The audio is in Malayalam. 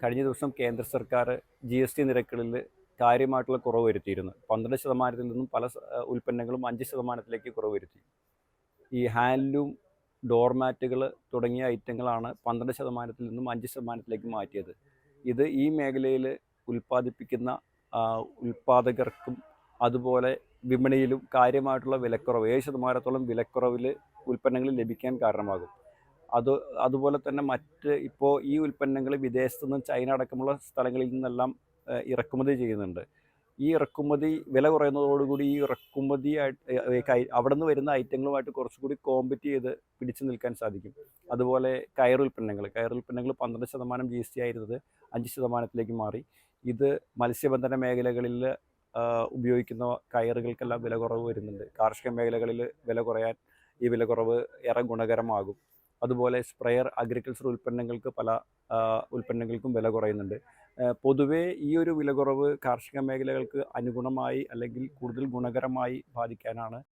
കഴിഞ്ഞ ദിവസം കേന്ദ്ര സർക്കാർ ജി എസ് ടി നിരക്കുകളിൽ കാര്യമായിട്ടുള്ള കുറവ് വരുത്തിയിരുന്നു. പന്ത്രണ്ട് ശതമാനത്തിൽ നിന്നും പല ഉൽപ്പന്നങ്ങളും അഞ്ച് ശതമാനത്തിലേക്ക് കുറവ് വരുത്തി. ഈ ഹാൻഡ്ലൂം ഡോർമാറ്റുകൾ തുടങ്ങിയ ഐറ്റങ്ങളാണ് പന്ത്രണ്ട് ശതമാനത്തിൽ നിന്നും അഞ്ച് ശതമാനത്തിലേക്ക് മാറ്റിയത്. ഇത് ഈ മേഖലയിൽ ഉൽപ്പാദിപ്പിക്കുന്ന ഉൽപ്പാദകർക്കും അതുപോലെ വിപണിയിലും കാര്യമായിട്ടുള്ള വിലക്കുറവ് ഏഴ് ശതമാനത്തോളം വിലക്കുറവിൽ ഉൽപ്പന്നങ്ങൾ ലഭിക്കാൻ കാരണമാകും. അത് അതുപോലെ തന്നെ മറ്റ് ഇപ്പോൾ ഈ ഉൽപ്പന്നങ്ങൾ വിദേശത്തു നിന്നും ചൈന അടക്കമുള്ള സ്ഥലങ്ങളിൽ നിന്നെല്ലാം ഇറക്കുമതി ചെയ്യുന്നുണ്ട്. ഈ ഇറക്കുമതി വില കുറയുന്നതോടുകൂടി ഈ ഇറക്കുമതി അവിടെ നിന്ന് വരുന്ന ഐറ്റങ്ങളുമായിട്ട് കുറച്ചുകൂടി കോമ്പറ്റ് ചെയ്ത് പിടിച്ചു നിൽക്കാൻ സാധിക്കും. അതുപോലെ കയറുൽപ്പന്നങ്ങൾ കയറുൽപ്പന്നങ്ങൾ പന്ത്രണ്ട് ശതമാനം ജി എസ് ടി ആയിരുന്നത് അഞ്ച് ശതമാനത്തിലേക്ക് മാറി. ഇത് മത്സ്യബന്ധന മേഖലകളിൽ ഉപയോഗിക്കുന്ന കയറുകൾക്കെല്ലാം വില കുറവ് വരുന്നുണ്ട്. കാർഷിക മേഖലകളിൽ വില കുറയാൻ ഈ വില കുറവ് ഏറെ ഗുണകരമാകും. അതുപോലെ സ്പ്രെയർ അഗ്രികൾച്ചർ ഉൽപ്പന്നങ്ങൾക്ക് പല ഉൽപ്പന്നങ്ങൾക്കും വില കുറയുന്നുണ്ട്. പൊതുവേ ഈ ഒരു വില കുറവ് കാർഷിക മേഖലകൾക്ക് അനുഗുണമായി അല്ലെങ്കിൽ കൂടുതൽ ഗുണകരമായി ബാധിക്കാനാണ്